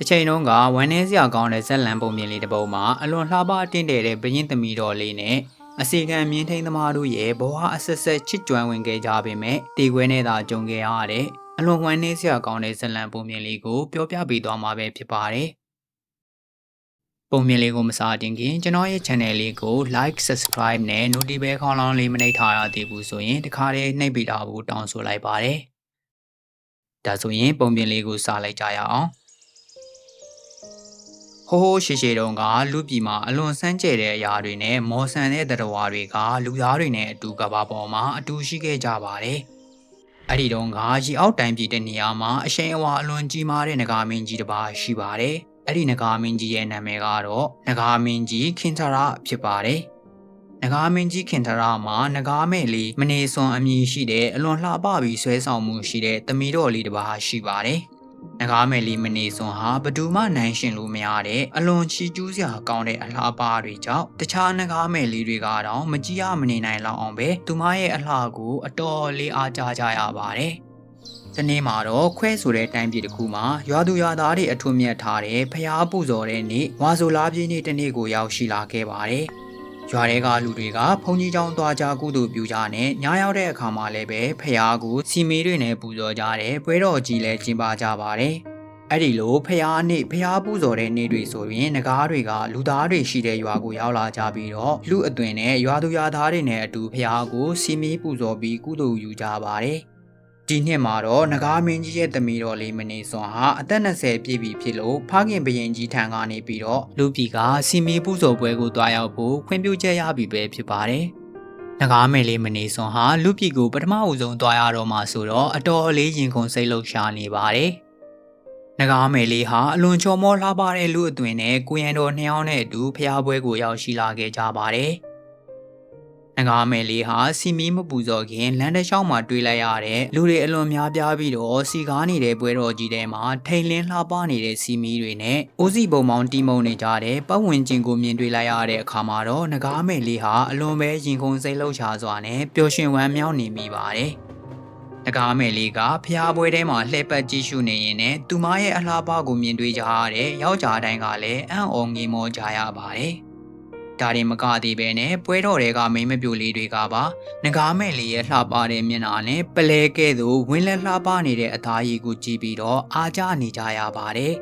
တစ်ချိန်လုံးကဝမ်းနေစရာကောင်းတဲ့ဇက်လန်ပုံမြင်လေးတစ်ပုဒ်မှာအလွန်လှပတင့်တယ်တဲ့ဘရင်သမီးတော်လေးနဲ့အစီကံမြင်းထိန်သမားတို့ရဲ့ဘဝအဆက်ဆက်ချစ်ကြွမ်းဝင်ခဲ့ကြပေမဲ့တေခွဲနဲ့သာကြုံခဲ့ရတဲ့အလွန်ဝမ်းနေစရာကောင်းတဲ့ဇက်လန်ပုံမြင်လေးကိုပြောပြပေးသွားမှာပဲဖြစ်ပါတယ်ပုံမြင်လေးကိုမစားတင်ခင်ကျွန်တော်ရဲ့ channel လေးကို like subscribe နဲ့ notification ခေါင်းလောင်းလေးမနှိပ်ထားရသေးဘူးဆိုရင်တခါတည်းနှိပ်ပေးတာကိုတောင်းဆိုလိုက်ပါတယ်ဒါဆိုရင်ပုံပြင်လေးကိုစားလိုက်ကြရအောင် ဟိုးဟိုးရှေရှေတုံးကလူပြည်မှာအလွန်စမ်းကြဲတဲ့အရာတွေနဲ့မော်ဆန်တဲ့တရဝါတွေကလူသားတွေနဲ့အတူကဘာပေါ်မှာအတူရှိခဲ့ကြပါတယ်။အဲ့ဒီတုန်းကရီအောက်တိုင်းပြည်တဲ့နေရာမှာအရှိန်အဝါအလွန်ကြီးမားတဲ့နဂါမင်းကြီးတစ်ပါးရှိပါတယ်။အဲ့ဒီနဂါမင်းကြီးရဲ့နာမည်ကတော့နဂါမင်းကြီးခင်ထရာဖြစ်ပါတယ်။နဂါမင်းကြီးခင်ထရာမှာနဂါမဲ့လေးမနေစွန်အမည်ရှိတဲ့အလွန်လှပပြီးဆွဲဆောင်မှုရှိတဲ့တမီတော်လေးတစ်ပါးရှိပါတယ်။ နဂါမယ်လီမနေစွန်ဟာဘဒူမနိုင်ရှင်လို့မရတဲ့အလွန်ချီကျူးစရာကောင်းတဲ့အလှပတွေကြောင့်တခြားနဂါမယ်လီတွေကတော့မကြည့်ရမနေနိုင်လောက်အောင်ပဲသူမရဲ့အလှကိုအတော်လေးအားကြကြရပါတယ်။ဒီနေ့မှာတော့ခွဲဆိုတဲ့တိုင်းပြည်တစ်ခုမှာရွာသူရွာသားတွေအထွတ်မြတ်ထားတဲ့ဖျားပူဇော်တဲ့နေ့ဝါဆိုလားပြည့်နေ့တစ်နေ့ကိုရောက်ရှိလာခဲ့ပါတယ်။ ရွာတွေကလူတွေကဘုံကြီးကျောင်းသွားကြကုသိုလ်ပြုကြနဲ့ညရောက်တဲ့အခါမှာလည်းပဲဖျားကိုစီမီတွေနဲ့ပူဇော်ကြတယ်ပွဲတော်ကြီးလည်းကျင်းပကြပါတယ်။အဲ့ဒီလိုဖျားနေ့ဖျားပူဇော်တဲ့နေ့တွေဆိုရင်ငကားတွေကလူသားတွေရှိတဲ့ရွာကိုရောက်လာကြပြီးတော့လူအသွင်နဲ့ရွာသူရွာသားတွေနဲ့အတူဖျားကိုစီမီပူဇော်ပြီးကုသိုလ်ယူကြပါတယ်။ ဒီနှစ်မှာတော့နဂါမင်းကြီးရဲ့သမီးတော်လေးမနေစွန်ဟာအသက်20ပြည့်ပြီဖြစ်လို့ဖခင်ဘရင်ကြီးထံကနေပြီးတော့လူပြည်ကစီမီပူဇော်ပွဲကိုတွားရောက်ဖို့ခွင့်ပြုချက်ရပြီပဲဖြစ်ပါတယ်။နဂါမယ်လေးမနေစွန်ဟာလူပြည်ကိုပထမအဦးဆုံးတွားရတော့မှဆိုတော့အတော်အလေးရင်ခုန်စိတ်လှုပ်ရှားနေပါတယ်။နဂါမယ်လေးဟာအလွန်ချော်မောလှပတဲ့လူအသွင်နဲ့ကိုရန်တော်နှစ်ယောက်နဲ့အတူဖျားပွဲကိုရောက်ရှိလာခဲ့ကြပါတယ်။ ငကားမယ်လေးဟာစီမီမပူဇော်ခင်လမ်းတစ်လျှောက်မှာတွေ့လိုက်ရတဲ့လူတွေအလွန်များပြားပြီးတော့စီကားနေတဲ့ပွဲတော်ကြီးထဲမှာထိန်လင်းလှပနေတဲ့စီမီတွေနဲ့အိုးစီပုံမောင်တီမုံနေကြတဲ့ပတ်ဝန်းကျင်ကိုမြင်တွေ့လိုက်ရတဲ့အခါမှာတော့ငကားမယ်လေးဟာအလွန်ပဲရင်ခုန်စိတ်လှုပ်ရှားစွာနဲ့ပျော်ရွှင်ဝမ်းမြောက်နေမိပါတယ်။နဂါမယ်လေးကဖျားပွဲထဲမှာလှည့်ပတ်ကြည့်ရှုနေရင်နဲ့သူမရဲ့အလားပါကိုမြင်တွေ့ကြရတဲ့ယောက်ျားတိုင်းကလည်းအံ့ဩငေးမောကြရပါတယ်။ ဒါရင်မကသေးပဲနဲ့ပွဲတော်တွေကမိမပြိုလေးတွေကပါငကားမဲ့လေးရဲ့လှပတဲ့မျက်နှာနဲ့ပလဲကဲ့သို့ဝင်းလက်လှပနေတဲ့အသားရည်ကိုကြည့်ပြီးတော့အားကြနေကြရပါတယ်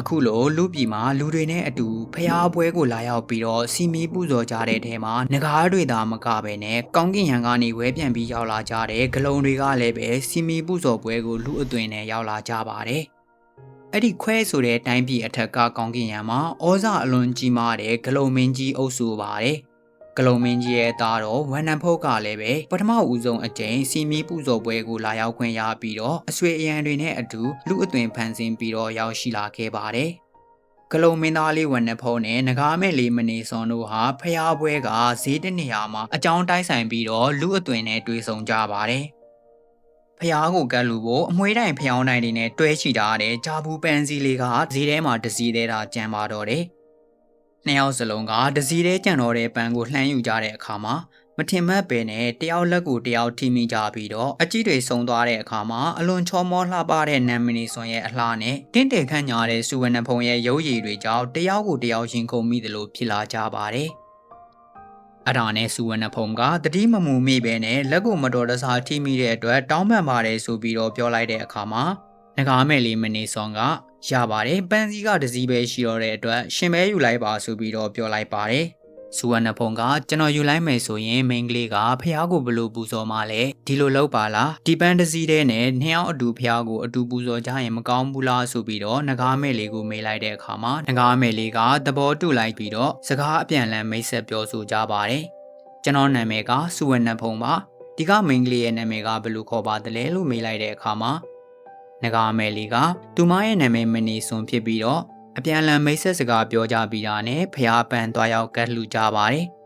အခုလိုလူပြည်မှာလူတွေနဲ့အတူဖျားပွဲကိုလာရောက်ပြီးတော့စီမီပူဇော်ကြတဲ့ထဲမှာငကားတွေသာမကပဲနဲ့ကောင်းကင်ရံကနေဝဲပြန်ပြီးရောက်လာကြတဲ့ဂလုံတွေကလည်းပဲစီမီပူဇော်ပွဲကိုလူအသွင်နဲ့ရောက်လာကြပါတယ် အဲ့ဒီခွဲဆိုတဲ့တိုင်းပြည်အထက်ကကောင်းကင်ယံမှာဩဇာအလွန်ကြီးမားတဲ့ဂလုံမင်းကြီးအုပ်စုပါတယ်။ဂလုံမင်းကြီးရဲ့သားတော်ဝမ်နန်ဖုတ်ကလည်းပဲပထမဦးဆုံးအကြိမ်စီမီပူဇော်ပွဲကိုလာရောက်ခွင့်ရပြီးတော့အဆွေအရန်တွေနဲ့အတူလူအသွင်ဖန်ဆင်းပြီးတော့ရောက်ရှိလာခဲ့ပါတယ်။ဂလုံမင်းသားလေးဝမ်နန်ဖုတ်နဲ့ငကားမဲ့လေးမနေစွန်တို့ဟာဖျားပွဲကဈေးတနေရာမှာအကြောင်းတိုက်ဆိုင်ပြီးတော့လူအသွင်နဲ့တွေ့ဆုံကြပါတယ်။ ဖျားကိုကတ်လူဖို့အမွှေးတိုင်ဖျောင်းနိုင်တွေနဲ့တွဲချီထားတဲ့ဂျာဘူးပန်စီလေးကဈေးထဲမှာတစည်းသေးတာကြံပါတော့တယ်။နှစ်ယောက်စလုံးကတစည်းသေးကြံတော့တဲ့ပန်ကိုလှမ်းယူကြတဲ့အခါမှာမထင်မှတ်ပဲနဲ့တယောက်လက်ကိုတယောက်ထိမိကြပြီးတော့အကြီးတွေဆုံသွားတဲ့အခါမှာအလွန်ချောမောလှပတဲ့နမ်မနီဆွန်ရဲ့အလှနဲ့တင့်တယ်ခန့်ညာတဲ့စူဝနဖုံရဲ့ရုပ်ရည်တွေကြောင့်တယောက်ကိုတယောက်ရင်ခုန်မိတယ်လို့ဖြစ်လာကြပါတယ်။ အဲ့ဒါနဲ့စူဝနဖုံကတတိမမူမိပဲနဲ့လက်ကိုမတော်တဆထိမိတဲ့အတွက်တောင်းပန်ပါတယ်ဆိုပြီးတော့ပြောလိုက်တဲ့အခါမှာငကားမဲ့လေးမနေဆောင်ကရပါတယ်ပန်းစည်းကတစည်းပဲရှိတော့တဲ့အတွက်ရှင်မဲယူလိုက်ပါဆိုပြီးတော့ပြောလိုက်ပါတယ် စူဝနဖုံကကျွန်တော်ယူလိုက်မယ်ဆိုရင်မိန်းကလေးကဖះကိုဘလို့ပူဇော်မှလဲဒီလိုလုပ်ပါလားဒီပန်းတစည်းတဲ့နဲ့နှစ်ယောက်အတူဖះကိုအတူပူဇော်ကြရင်မကောင်းဘူးလားဆိုပြီးတော့ငကားမဲ့လေးကိုမေးလိုက်တဲ့အခါမှာငကားမဲ့လေးကသဘောတူလိုက်ပြီးတော့စကားအပြန်လန်မိတ်ဆက်ပြောဆိုကြပါတယ်ကျွန်တော်နာမည်ကစူဝနဖုံပါဒီကမိန်းကလေးရဲ့နာမည်ကဘယ်လိုခေါ်ပါသလဲလို့မေးလိုက်တဲ့အခါမှာငကားမယ်လေးကသူမရဲ့နာမည်မနေစွန်ဖြစ်ပြီးတော့ အပြန်လန်မိတ်ဆက်စကားပြောကြပြီးတာနဲ့ဖျားပန်သွားရောက်ကတ်လှူကြပါတယ်။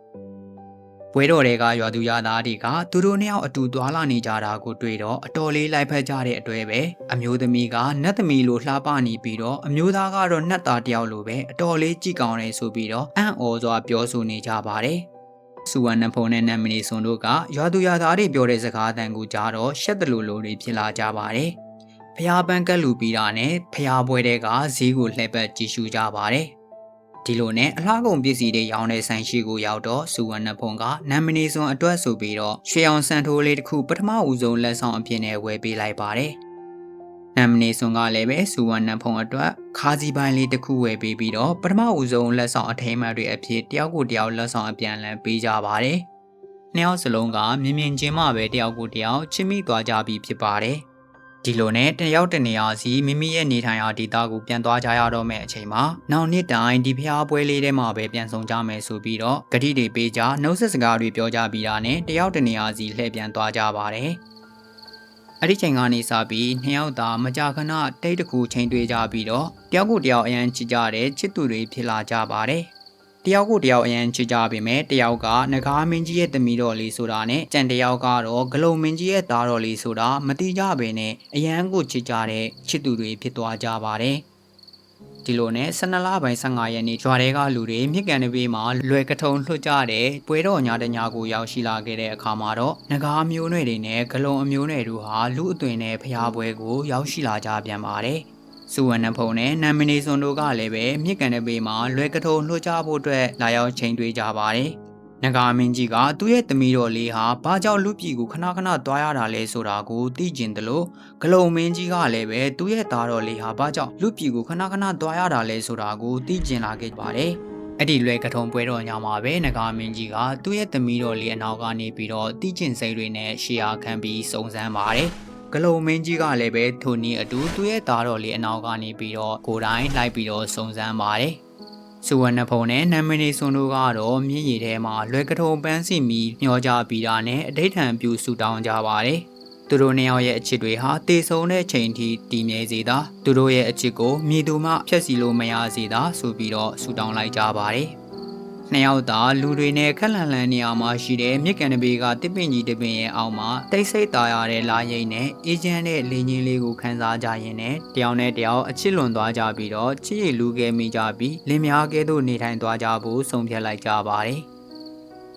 ပွဲတော်တွေကရွာသူရွာသားတွေကသူတို့နှစ်ယောက်အတူသွားလာနေကြတာကိုတွေ့တော့အတော်လေးလိုက်ဖက်ကြတဲ့အတွေ့ပဲအမျိုးသမီးကနတ်သမီးလိုလှပနေပြီးတော့အမျိုးသားကတော့နှက်သားတယောက်လိုပဲအတော်လေးကြည်ကောင်းနေဆိုပြီးတော့အံ့ဩစွာပြောဆိုနေကြပါတယ်။စူဝနဖုန်နဲ့နမ်မနီဆွန်တို့ကရွာသူရွာသားတွေပြောတဲ့စကားအတန်ကိုကြားတော့ရှက်တလူလိုတွေဖြစ်လာကြပါတယ်။ ဖဖျားပန်းကက်လူပြီးတာနဲ့ဖျားပွဲတဲ့ကဈေးကိုလှည့်ပတ်ကြည့်ရှုကြပါတယ်ဒီလိုနဲ့အလားကုန်ပစ္စည်းတွေရောင်းတဲ့ဆိုင်ရှိကိုရောက်တော့စူဝနဖုံကနမ်မနီစွန်အတွက်ဆိုပြီးတော့ရွှေအောင်စံထိုးလေးတစ်ခုပထမဦးဆုံးလက်ဆောင်အဖြစ်နဲ့ဝယ်ပေးလိုက်ပါတယ်နမ်မနီစွန်ကလည်းပဲစူဝနဖုံအတွက်ခါစီပိုင်းလေးတစ်ခုဝယ်ပေးပြီးတော့ပထမဦးဆုံးလက်ဆောင်အထိမ်းအမှတ်တွေအဖြစ်တယောက်ကိုတယောက်လက်ဆောင်အပြန်အလှန်ပေးကြပါတယ်နှစ်ယောက်စလုံးကမြင်မြင်ချင်းမှပဲတယောက်ကိုတယောက်ချစ်မိသွားကြပြီဖြစ်ပါတယ် ဒီလိုနဲ့တယောက်တနေရာစီမိမိရဲ့နေထိုင်ရာဒေသကိုပြန်သွားကြရတော့မယ့်အချိန်မှာနောက်နှစ်တိုင်းဒီဖျားပွဲလေးထဲမှာပဲပြန်ဆောင်ကြမယ်ဆိုပြီးတော့ဂတိတွေပေးကြနှုတ်ဆက်စကားတွေပြောကြပြီးတာနဲ့တယောက်တနေရာစီလှည့်ပြန်သွားကြပါတယ်အဲ့ဒီချိန်ကနေစပြီးနှစ်ယောက်သာမကြာခဏတိတ်တကူချိန်တွေ့ကြပြီးတော့တယောက်ကိုတယောက်အရန်ချစ်ကြတဲ့ချစ်သူတွေဖြစ်လာကြပါတယ် တယောက်ကိုတယောက်အရန်ချစ်ကြပေမဲ့တယောက်ကငကားမင်းကြီးရဲ့သမီးတော်လေးဆိုတာနဲ့ကြံတယောက်ကတော့ဂလုံမင်းကြီးရဲ့သားတော်လေးဆိုတာမတိကြပေနဲ့အရန်ကိုချစ်ကြတဲ့ချစ်သူတွေဖြစ်သွားကြပါတယ်ဒီလိုနဲ့12လပိုင်း15ရက်နေ့ဂျွာတဲကလူတွေမြစ်ကန်တပေးမှာလွယ်ကထုံလွှတ်ကြတဲ့ပွဲတော်ညတညကိုရောက်ရှိလာခဲ့တဲ့အခါမှာတော့ငကားမျိုးနွယ်တွေနဲ့ဂလုံအမျိုးနွယ်တို့ဟာလူအသွင်နဲ့ဖျားပွဲကိုရောက်ရှိလာကြပြန်ပါတယ် စူဝနဖုံနဲ့နမ်မနီစွန်တို့ကလည်းပဲမြစ်ကန်တဲ့ဘေးမှာလွယ်ကထုံလှုပ်ကြဖို့အတွက်လာရောက်ချိန်တွေးကြပါတယ်။နဂါမင်းကြီးကသူ့ရဲ့သမီးတော်လေးဟာဘာကြောင့်လူပြည်ကိုခဏခဏသွားရတာလဲဆိုတာကိုသိကျင်တယ်လို့ဂလုံမင်းကြီးကလည်းပဲသူ့ရဲ့သားတော်လေးဟာဘာကြောင့်လူပြည်ကိုခဏခဏသွားရတာလဲဆိုတာကိုသိကျင်လာခဲ့ပါတယ်။အဲ့ဒီလွယ်ကထုံပွဲတော်ညမှာပဲနဂါမင်းကြီးကသူ့ရဲ့သမီးတော်လေးအနောက်ကနေပြီးတော့တိကျင်စိတ်တွေနဲ့ရှေ့အားခံပြီးစုံစမ်းပါတယ်။ ဂလုံမင်းကြီးကလည်းပဲထိုနည်းအတူသူ့ရဲ့သားတော်လေးအနောက်ကနေပြီးတော့ကိုယ်တိုင်လိုက်ပြီးတော့စုံစမ်းပါတယ်။စုဝနဖုံနဲ့နမ်မနီစွန်တို့ကတော့မြင့်ရည်ထဲမှာလွယ်ကထုံပန်းစီမီမျောကြပြီးတာနဲ့အဋိဌံပြူဆူတောင်းကြပါတယ်။သူတို့နှစ်ယောက်ရဲ့အချစ်တွေဟာတေဆုံတဲ့ချိန်ထိတည်မြဲစေတာသူတို့ရဲ့အချစ်ကိုမြေသူမှဖျက်ဆီးလို့မရစေတာဆိုပြီးတော့ဆူတောင်းလိုက်ကြပါတယ်။ နှစ်ယောက်သာလူတွေနဲ့ခက်လန်လန်နေအောင်မှာရှိတဲ့မြစ်ကန်တပေကတစ်ပင်ကြီးတစ်ပင်ရဲ့အောက်မှာတိတ်ဆိတ်သားရတဲ့လာရိတ်နဲ့အေးချမ်းတဲ့လေငင်းလေးကိုခန်းစားကြရင်းနဲ့တယောက်နဲ့တယောက်အချစ်လွန်သွားကြပြီးတော့ချစ်ရည်လူခဲ့မိကြပြီးလင်မယားကဲ့သို့နေထိုင်သွားကြဖို့ဆုံးဖြတ်လိုက်ကြပါတယ်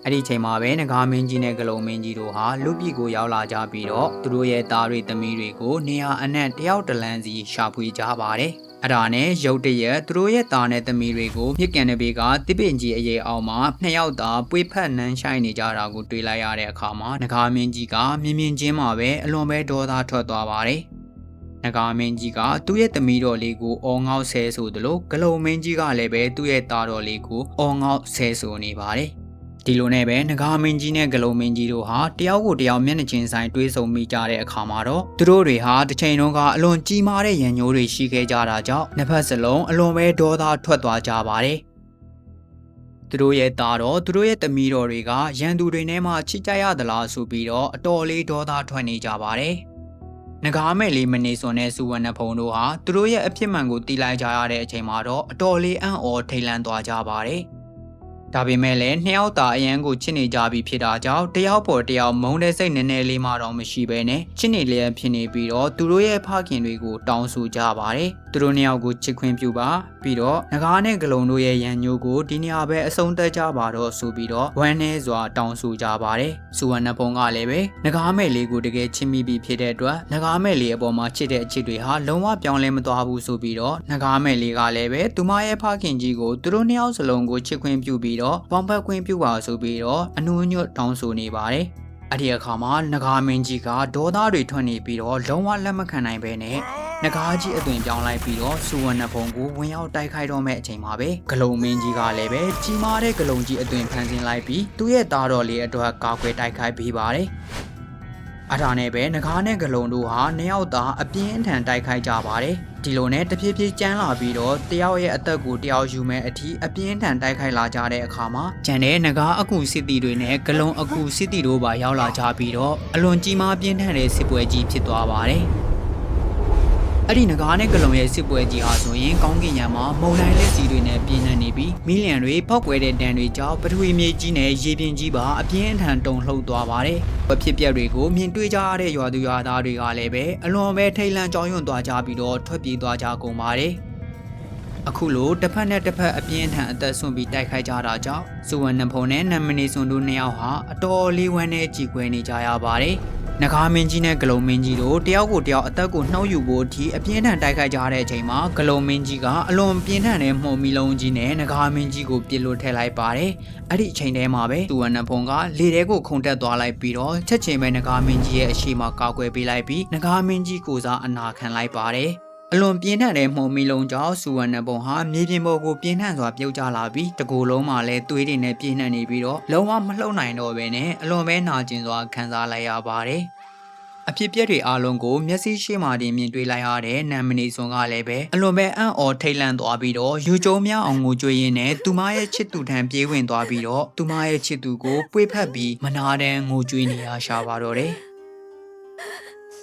အဲ့ဒီချိန်မှာပဲငကားမင်းကြီးနဲ့ဂလုံမင်းကြီးတို့ဟာလူပြည်ကိုရောက်လာကြပြီးတော့သူတို့ရဲ့သားတွေသမီးတွေကိုနေရာအနှံ့တယောက်တလန်းစီရှာဖွေကြပါတယ်။ အဲ့ဒါနဲ့ရုတ်တရက်သူတို့ရဲ့သားနဲ့သမီးတွေကိုမြစ်ကန်တဲ့ဘေးကတစ်ပင်ကြီးအရေးအောင်မှာနှစ်ယောက်သာပွေဖက်နန်းဆိုင်နေကြတာကိုတွေ့လိုက်ရတဲ့အခါမှာငကားမင်းကြီးကမြင်မြင်ချင်းမှာပဲအလွန်ပဲဒေါသထွက်သွားပါတယ်။နဂါမင်းကြီးကသူ့ရဲ့သမီးတော်လေးကိုအော်ငေါက်ဆဲဆိုသလိုဂလုံမင်းကြီးကလည်းပဲသူ့ရဲ့သားတော်လေးကိုအော်ငေါက်ဆဲဆိုနေပါတယ်။ ဒီလိုနဲ့ပဲငကားမင်းကြီးနဲ့ဂလုံမင်းကြီးတို့ဟာတယောက်ကိုတယောက်မျက်နှာချင်းဆိုင်တွေးဆုံမိကြတဲ့အခါမှာတော့သူတို့တွေဟာတစ်ချိန်လုံးကအလွန်ကြီးမားတဲ့ရန်ညိုးတွေရှိခဲ့ကြတာကြောင့်နှစ်ဖက်စလုံးအလွန်ပဲဒေါသထွက်သွားကြပါတယ်သူတို့ရဲ့သားတော်သူတို့ရဲ့သမီးတော်တွေကရန်သူတွေနဲ့မှချစ်ကြရသလားဆိုပြီးတော့အတော်လေးဒေါသထွက်နေကြပါတယ်နဂါမဲ့လေးမနေစွန်တဲ့စူဝနဖုံတို့ဟာသူတို့ရဲ့အဖြစ်မှန်ကိုတီးလိုက်ကြရတဲ့အချိန်မှာတော့အတော်လေးအံ့ဩထိတ်လန့်သွားကြပါတယ်။ ဒါပေမဲ့လည်းနှစ်ယောက်သာအရန်ကိုချစ်နေကြပြီဖြစ်တာကြောင့်တယောက်ပေါ်တယောက်မုန်းတဲ့စိတ်နည်းနည်းလေးမှတော့မရှိဘဲနဲ့ချစ်နေလျက်ဖြစ်နေပြီးတော့သူတို့ရဲ့ဖခင်တွေကိုတောင်းဆိုကြပါတယ် သူတို့နှစ်ယောက်ကိုချစ်ခွင့်ပြုပါပြီးတော့ငကားနဲ့ဂလုံတို့ရဲ့ရန်ညိုကိုဒီနေရာပဲအဆုံးသတ်ကြပါတော့ဆိုပြီးတော့ဝမ်းနည်းစွာတောင်းဆိုကြပါတယ်စူဝနဖုံကလည်းပဲငကားမဲ့လေးကိုတကယ်ချစ်မိပြီဖြစ်တဲ့အတွက်ငကားမဲ့လေးအပေါ်မှာချစ်တဲ့အချစ်တွေဟာလုံးဝပြောင်းလဲမသွားဘူးဆိုပြီးတော့ငကားမဲ့လေးကလည်းပဲသူမရဲ့ဖခင်ကြီးကိုသူတို့နှစ်ယောက်စလုံးကိုချစ်ခွင့်ပြုပြီးတော့ပေါင်ပတ်ခွင့်ပြုပါဆိုပြီးတော့အနူးညွတ်တောင်းဆိုနေပါတယ် အဲ့ဒီအခါမှာနဂါမင်းကြီးကဒေါသတွေထွက်နေပြီးတော့လုံးဝလက်မခံနိုင်ဘဲနဲ့နဂါကြီးအသွင်ပြောင်းလိုက်ပြီးတော့စူဝနဖုံကိုဝင်ရောက်တိုက်ခိုက်တော့မဲ့အချိန်မှာပဲဂလုံမင်းကြီးကလည်းပဲကြီးမားတဲ့ဂလုံကြီးအသွင်ဖန်ဆင်းလိုက်ပြီးသူ့ရဲ့သားတော်လေးအတွက်ကာကွယ်တိုက်ခိုက်ပေးပါတယ်အထာနဲ့ပဲငကားနဲ့ဂလုံတို့ဟာနှစ်ယောက်သာအပြင်းထန်တိုက်ခိုက်ကြပါတယ် ဒီလိုနဲ့တဖြည်းဖြည်းကျန်းလာပြီးတော့တယောက်ရဲ့အသက်ကိုတယောက်ယူမဲ့အထိအပြင်းထန်တိုက်ခိုက်လာကြတဲ့အခါမှာကျန်တဲ့ငကားအကူစစ်တီတွေနဲ့ဂလုံအကူစစ်တီတို့ပါရောက်လာကြပြီးတော့အလွန်ကြီးမားပြင်းထန်တဲ့စစ်ပွဲကြီးဖြစ်သွားပါတယ် အဲ့ဒီငကားနဲ့ကလုံရဲ့စစ်ပွဲကြီးဟာဆိုရင်ကောင်းကင်ယံမှာမုန်တိုင်းလက်စီတွေနဲ့ပြင်းထန်နေပြီးမီလီယံတွေပောက်ကွဲတဲ့တန်တွေကြောင့်ပထဝီမြေကြီးနဲ့ရေပြင်ကြီးပါအပြင်းအထန်တုန်လှုပ်သွားပါတယ်။အဖြစ်ပြက်တွေကိုမြင်တွေ့ကြရတဲ့ရွာသူရွာသားတွေကလည်းပဲအလွန်ပဲထိတ်လန့်ကြောက်ရွံ့သွားကြပြီးတော့ထွက်ပြေးသွားကြကုန်ပါတယ်။အခုလိုတစ်ဖက်နဲ့တစ်ဖက်အပြင်းထန်အသက်ဆွန့်ပြီးတိုက်ခိုက်ကြတာကြောင့်စူဝနဖုံနဲ့နမ်မနီစွန်တို့နှစ်ယောက်ဟာအတော်လေးဝမ်းနဲ့ကြည်ခွဲနေကြရပါတယ်။ နဂါမင်းကြီးနဲ့ဂလုံမင်းကြီးတို့တယောက်ကိုတယောက်အသက်ကိုနှောက်ယူဖို့အထိအပြင်းထန်တိုက်ခိုက်ကြတဲ့အချိန်မှာဂလုံမင်းကြီးကအလွန်ပြင်းထန်တဲ့မှုံမီလုံးကြီးနဲ့နဂါမင်းကြီးကိုပြစ်လို့ထည့်လိုက်ပါတယ်။အဲ့ဒီအချိန်တည်းမှာပဲသူဝနဖုံကလေထဲကိုခုန်တက်သွားလိုက်ပြီးတော့ချက်ချင်းပဲနဂါမင်းကြီးရဲ့အရှိမကောက်ွယ်ပေးလိုက်ပြီးနဂါမင်းကြီးကိုစားအနာခံလိုက်ပါတယ်။ အလွန်ပြင်းထန်တဲ့မှုံမီလုံးကြောင့်စူဝနဘုံဟာမြေပြင်ပေါ်ကိုပြင်းထန်စွာပြုတ်ကျလာပြီးတကူလုံးမှာလည်းသွေးတွေနဲ့ပြင်းထန်နေပြီးတော့လုံးဝမလှုပ်နိုင်တော့ဘဲနဲ့အလွန်ပဲနာကျင်စွာခံစားလိုက်ရပါတယ်။အဖြစ်ပြက်တွေအားလုံးကိုမျက်စိရှိမှတင်မြင်တွေ့လိုက်ရတဲ့နမ်မနီဆွန်ကလည်းပဲအလွန်ပဲအံ့ဩထိတ်လန့်သွားပြီးတော့ယူကျုံများအောင်ကိုကြွေးရင်းနဲ့သူမရဲ့ချစ်သူထံပြေးဝင်သွားပြီးတော့သူမရဲ့ချစ်သူကိုပွေဖက်ပြီးမနာတမ်းငိုကြွေးနေရရှာပါတော့တယ်။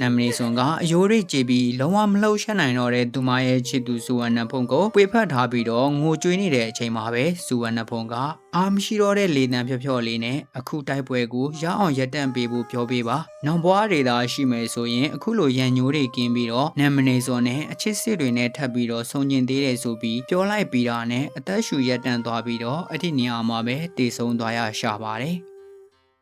နမ်မနီဆွန်ကအယိုးရိတ်ကြည့်ပြီးလုံးဝမလှုပ်ရှားနိုင်တော့တဲ့သူမရဲ့ချစ်သူစူဝနဖုံကိုပွေဖက်ထားပြီးတော့ငိုကြွေးနေတဲ့အချိန်မှာပဲစူဝနဖုံကအာမရှိတော့တဲ့လေတံဖြော့ဖြော့လေးနဲ့အခုတိုက်ပွဲကိုရအောင်ရက်တန့်ပေးဖို့ပြောပေးပါ။နောင်ဘွားတွေသာရှိမယ်ဆိုရင်အခုလိုရန်ညိုးတွေကင်းပြီးတော့နမ်မနီဆွန်နဲ့အချစ်စစ်တွေနဲ့ထပ်ပြီးတော့ဆုံကျင်သေးတယ်ဆိုပြီးပြောလိုက်ပြီးတာနဲ့အသက်ရှူရက်တန့်သွားပြီးတော့အဲ့ဒီနေရာမှာပဲတည်ဆုံသွားရရှာပါတယ်။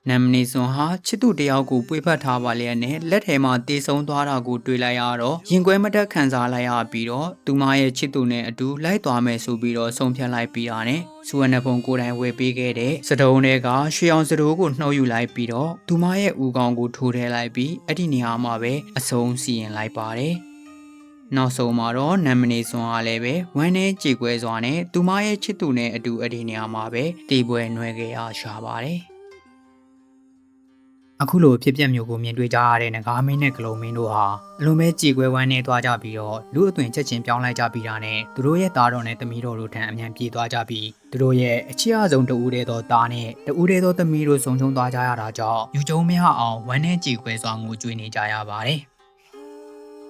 နမ်မနီဆွန်ဟာချစ်သူတယောက်ကိုပွေဖက်ထားပါလျက်နဲ့လက်ထဲမှာတေဆုံးသွားတာကိုတွေ့လိုက်ရတော့ရင်ကွဲမတက်ခံစားလိုက်ရပြီးတော့သူမရဲ့ချစ်သူနဲ့အတူလိုက်သွားမယ်ဆိုပြီးတော့ဆုံးဖြတ်လိုက်ပြီးတာနဲ့စူဝနဖုံကိုယ်တိုင်ဝယ်ပေးခဲ့တဲ့စတုံးတွေကရွှေအောင်စတိုးကိုနှုတ်ယူလိုက်ပြီးတော့သူမရဲ့ဦးခေါင်းကိုထိုးထဲလိုက်ပြီးအဲ့ဒီနေရာမှာပဲအဆုံးစီရင်လိုက်ပါတယ်နောက်ဆုံးမှာတော့နမ်မနီဆွန်အားလည်းပဲဝမ်းနဲ့ကြေကွဲစွာနဲ့သူမရဲ့ချစ်သူနဲ့အတူအဲ့ဒီနေရာမှာပဲတီးပွဲနှွဲခဲ့ရရှာပါတယ် အခုလိုဖြစ်ပျက်မျိုးကိုမြင်တွေ့ကြရတဲ့ငကားမင်းနဲ့ဂလုံမင်းတို့ဟာအလွန်ပဲကြေကွဲဝမ်းနဲ့သွားကြပြီးတော့လူအသွင်ချက်ချင်းပြောင်းလိုက်ကြပြီးတာနဲ့သူတို့ရဲ့သားတော်နဲ့သမီးတော်တို့ထံအမြန်ပြေးသွားကြပြီးသူတို့ရဲ့အချစ်အဆုံးတဦးတည်းသောသားနဲ့တဦးတည်းသောသမီးတို့ဆုံချုံသွားကြရတာကြောင့်ယူကျုံမရအောင်ဝမ်းနဲ့ကြေကွဲစွာငိုကြွေးနေကြရပါတယ်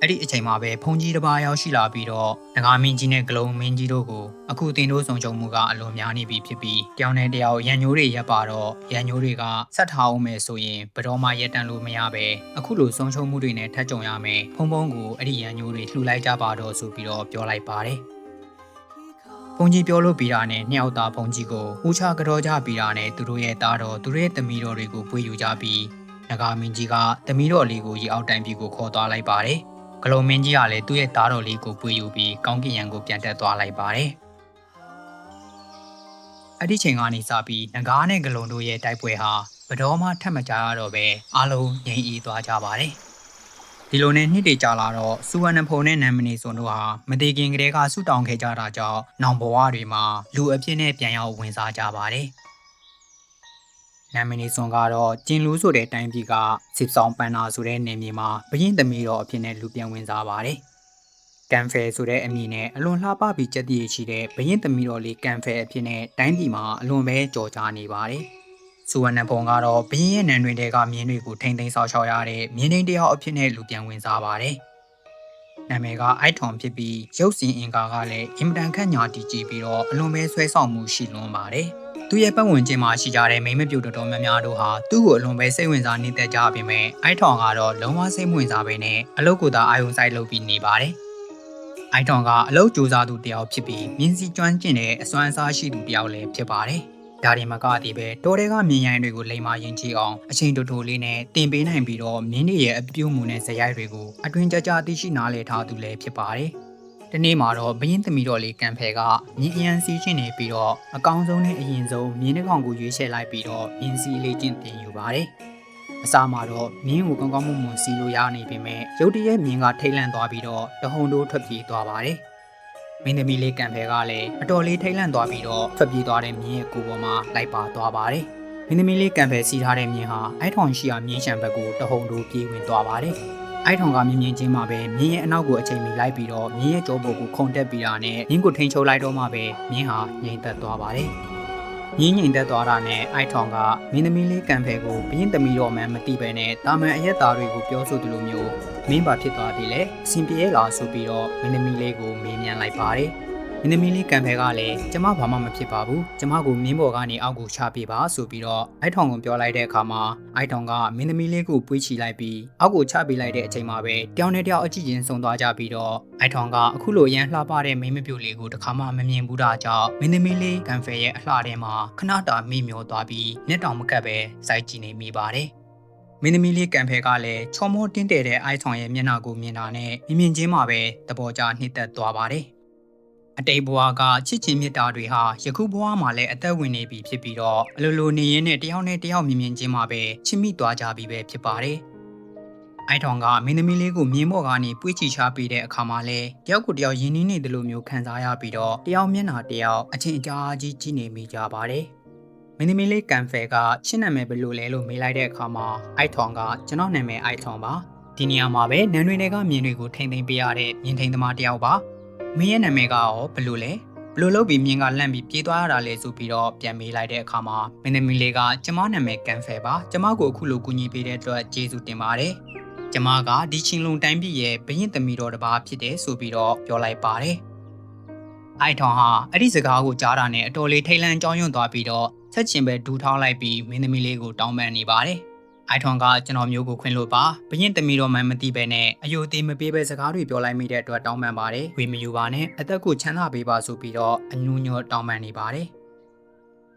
အဲ့ဒီအချိန်မှာပဲဖုန်ကြီးတစ်ပါးရောက်ရှိလာပြီးတော့ငကားမင်းကြီးနဲ့ဂလုံမင်းကြီးတို့ကိုအခုတင်တို့ဆုံချုံမှုကအလွန်များနေပြီဖြစ်ပြီးတယောက်နဲ့တယောက်ရန်ညိုးတွေရပ်ပါတော့ရန်ညိုးတွေကဆက်ထားအောင်မယ်ဆိုရင်ဘယ်တော့မှရက်တန့်လို့မရပဲအခုလိုဆုံချုံမှုတွေနဲ့ထပ်ကြုံရမယ်ဖုံဖုံကိုအဲ့ဒီရန်ညိုးတွေလှူလိုက်ကြပါတော့ဆိုပြီးတော့ပြောလိုက်ပါတယ်ဖုန်ကြီးပြောလို့ပြီးတာနဲ့နှစ်ယောက်သားဖုန်ကြီးကိုဦးချကြောကြပြီးတာနဲ့သူတို့ရဲ့သားတော်သူတို့ရဲ့သမီးတော်တွေကိုပွေယူကြပြီးနဂါမင်းကြီးကသမီးတော်လေးကိုရေအောက်တိုင်ပြည်ကိုခေါ်သွားလိုက်ပါတယ် ဂလုံမင်းကြီးကလည်းသူ့ရဲ့သားတော်လေးကိုပွေယူပြီးကောင်းကင်ယံကိုပြန်တက်သွားလိုက်ပါတယ်အဲ့ဒီချိန်ကနေစပြီးနဂါးနဲ့ဂလုံတို့ရဲ့တိုက်ပွဲဟာဘတော်မှထပ်မကြရတော့ပဲအားလုံးငြိမ်အေးသွားကြပါတယ်ဒီလိုနဲ့နှစ်တွေကြာလာတော့စူဝနဖုံနဲ့နမ်မနီစွန်တို့ဟာမတေခင်ကလေးကဆူတောင်းခဲ့ကြတာကြောင့်နောင်ဘဝတွေမှာလူအဖြစ်နဲ့ပြန်ရောက်ဝင်စားကြပါတယ် နမ်မနီစွန်ကတော့ကျင်လူဆိုတဲ့တိုင်းပြည်ကစစ်ဆောင်ပန်နာဆိုတဲ့နေမြေမှာဘရင်သမီးတော်အဖြစ်နဲ့လူပြန်ဝင်စားပါတယ်။ကန်ဖယ်ဆိုတဲ့အမည်နဲ့အလွန်လှပပြီးကြက်တည်ရှိတဲ့ဘရင်သမီးတော်လေးကန်ဖယ်အဖြစ်နဲ့တိုင်းပြည်မှာအလွန်ပဲကြော်ကြားနေပါတယ်။စူဝနဘုံကတော့ဘရင်ရဲ့နန်းတွင်တွေကမြင်းတွေကိုထိမ့်သိမ်းဆောက်ရှောက်ရတဲ့မြင်းသိမ်းတယောက်အဖြစ်နဲ့လူပြန်ဝင်စားပါတယ်။နာမည်ကအိုက်ထွန်ဖြစ်ပြီးရုပ်စင်အင်ကာကလည်းအင်မတန်ခန့်ညာတီကြည့်ပြီးတော့အလွန်ပဲဆွဲဆောင်မှုရှိလွန်းပါတယ်။ သူ့ရဲ့ပတ်ဝန်းကျင်မှာရှိကြတဲ့မိန်းမပြူတော်တော်များများတို့ဟာသူ့ကိုအလွန်ပဲစိတ်ဝင်စားနေတဲ့ကြပေမဲ့အိုက်ထောင်ကတော့လုံးဝစိတ်ဝင်စားပေနဲ့အလုတ်ကိုသာအာယုံဆိုင်လုပ်ပြီးနေပါတယ်။အိုက်ထောင်ကအလုတ်ကြိုးစားသူတယောက်ဖြစ်ပြီးမြင်းစီကျွမ်းကျင်တဲ့အစွမ်းစားရှိသူတယောက်လည်းဖြစ်ပါတယ်။ဒါဒီမကတည်းပဲတောတဲကမြင်းရိုင်းတွေကိုလိမ်မာရင်ကြည့်အောင်အချိန်တိုတိုလေးနဲ့တင်ပေးနိုင်ပြီးတော့မြင်းတွေရဲ့အပြုံးမှုနဲ့ဇယိုက်တွေကိုအတွင်ကြကြသိရှိနားလည်ထားသူလည်းဖြစ်ပါတယ်။ တနေ့မှာတော့ဘရင်သမီးတော်လေးကံဖဲကမြင်းအရန်စီးချင်းနေပြီးတော့အကောင်းဆုံးနဲ့အရင်ဆုံးမြင်းတစ်ကောင်ကိုရွေးချယ်လိုက်ပြီးတော့မြင်းစီးလေးချင်းတင်ယူပါတယ်။အစာမှာတော့မြင်းကိုကောင်းကောင်းမွန်မွန်စီးလို့ရနေပေမဲ့ရုတ်တရက်မြင်းကထိတ်လန့်သွားပြီးတော့တဟုန်တိုးထွက်ပြေးသွားပါတယ်။မင်းသမီးလေးကံဖဲကလည်းအတော်လေးထိတ်လန့်သွားပြီးတော့ထွက်ပြေးသွားတဲ့မြင်းရဲ့ကိုယ်ပေါ်မှာလိုက်ပါသွားပါတယ်။မင်းသမီးလေးကံဖဲစီးထားတဲ့မြင်းဟာအိုက်ထောင်ရှိရာမြင်းရှံဘက်ကိုတဟုန်တိုးပြေးဝင်သွားပါတယ်။ အိုက်ထောင်ကမြင်းမြင်းချင်းမှာပဲမြင်းရဲ့အနောက်ကိုအချိန်မီလိုက်ပြီးတော့မြင်းရဲ့ကြောပေါ်ကိုခုန်တက်ပြီးတာနဲ့မြင်းကိုထိန်ချုပ်လိုက်တော့မှပဲမြင်းဟာငြိမ်သက်သွားပါတယ်။မြင်းငြိမ်သက်သွားတာနဲ့အိုက်ထောင်ကမင်းသမီးလေးကံဖဲကိုဘင်းသမီးတော်မှန်မသိပဲနဲ့တာမန်အရက်သားတွေကိုပြောဆိုသလိုမျိုးမင်းပါဖြစ်သွားပြီလေအစဉ်ပြေလာဆိုပြီးတော့မင်းသမီးလေးကိုမေးမြန်းလိုက်ပါတယ်။ မင်းသမီးလေးကံဖဲကလည်းကျမဘာမှမဖြစ်ပါဘူးကျမကိုမင်းဘော်ကနေအောက်ကိုချပေးပါဆိုပြီးတော့အိုက်ထောင်ကိုပြောလိုက်တဲ့အခါမှာအိုက်ထောင်ကမင်းသမီးလေးကိုပွေးချီလိုက်ပြီးအောက်ကိုချပေးလိုက်တဲ့အချိန်မှာပဲတယောက်နဲ့တယောက်အကြည့်ချင်းဆုံသွားကြပြီးတော့အိုက်ထောင်ကအခုလိုရန်လှပတဲ့မိန်းမပြိုလေးကိုတခါမှမမြင်ဘူးတာကြောင့်မင်းသမီးလေးကံဖဲရဲ့အလှထဲမှာခဏတာမိမျောသွားပြီးမျက်တောင်မကပ်ပဲစိုက်ကြည့်နေမိပါတယ်မင်းသမီးလေးကံဖဲကလည်းချော်မောတင်းတဲတဲ့အိုက်ဆောင်ရဲ့မျက်နှာကိုမြင်တာနဲ့မြင်မြင်ချင်းမှာပဲသဘောကျနှစ်သက်သွားပါတယ် အတိတ်ဘဝကချစ်ချင်းမြတ်တာတွေဟာယခုဘဝမှာလည်းအသက်ဝင်နေပြီဖြစ်ပြီးတော့အလိုလိုနေရင်းနဲ့တယောက်နဲ့တယောက်မြင်မြင်ချင်းမှာပဲချစ်မိသွားကြပြီပဲဖြစ်ပါတယ်အိုက်ထောင်ကမင်းသမီးလေးကိုမြင်းမော့ကနေပွေးချီချပေးတဲ့အခါမှာလဲတယောက်ကိုတယောက်ယဉ်နီးနေတယ်လို့မျိုးခံစားရပြီးတော့တယောက်မျက်နှာတယောက်အချင်းအကြားကြီးကြည့်နေမိကြပါတယ်မင်းသမီးလေးကန်ဖယ်ကရှင်းနာမည်ဘယ်လိုလဲလို့မေးလိုက်တဲ့အခါမှာအိုက်ထောင်ကကျွန်တော်နာမည်အိုက်ထောင်ပါဒီနေရာမှာပဲနန်းတွေတွေကမြင်တွေကိုထိမ့်သိမ့်ပေးရတဲ့မြင်ထိန်သမားတယောက်ပါ မင်းရဲ့နာမည်ကရောဘယ်လိုလဲဘယ်လိုလုပ်ပြီးမြင်းကလန့်ပြီးပြေးသွားရတာလဲဆိုပြီးတော့ပြန်မေးလိုက်တဲ့အခါမှာမင်းသမီးလေးကကျမနာမည်ကန်ဖယ်ပါကျမကိုအခုလိုကူညီပေးတဲ့အတွက်ကျေးဇူးတင်ပါတယ်ကျမကဒီချင်းလုံတိုင်းပြည်ရဲ့ဘရင်သမီးတော်တစ်ပါးဖြစ်တယ်ဆိုပြီးတော့ပြောလိုက်ပါတယ်အိုက်ထောင်ဟာအဲ့ဒီစကားကိုကြားတာနဲ့အတော်လေးထိတ်လန့်ကြောင်းရွံ့သွားပြီးတော့ဆက်ချင်ပဲဒူးထောင်းလိုက်ပြီးမင်းသမီးလေးကိုတောင်းပန်နေပါတယ် အိုက်ထွန်ကကျွန်တော်မျိုးကိုခွင့်လို့ပါဘရင်သမီးတော်မှမသိပဲနဲ့အယိုသေးမပေးပဲစကားတွေပြောလိုက်မိတဲ့အတွက်တောင်းပန်ပါတယ်ဝေမယူပါနဲ့အသက်ကိုချမ်းသာပေးပါဆိုပြီးတော့အညူညွတ်တောင်းပန်နေပါတယ်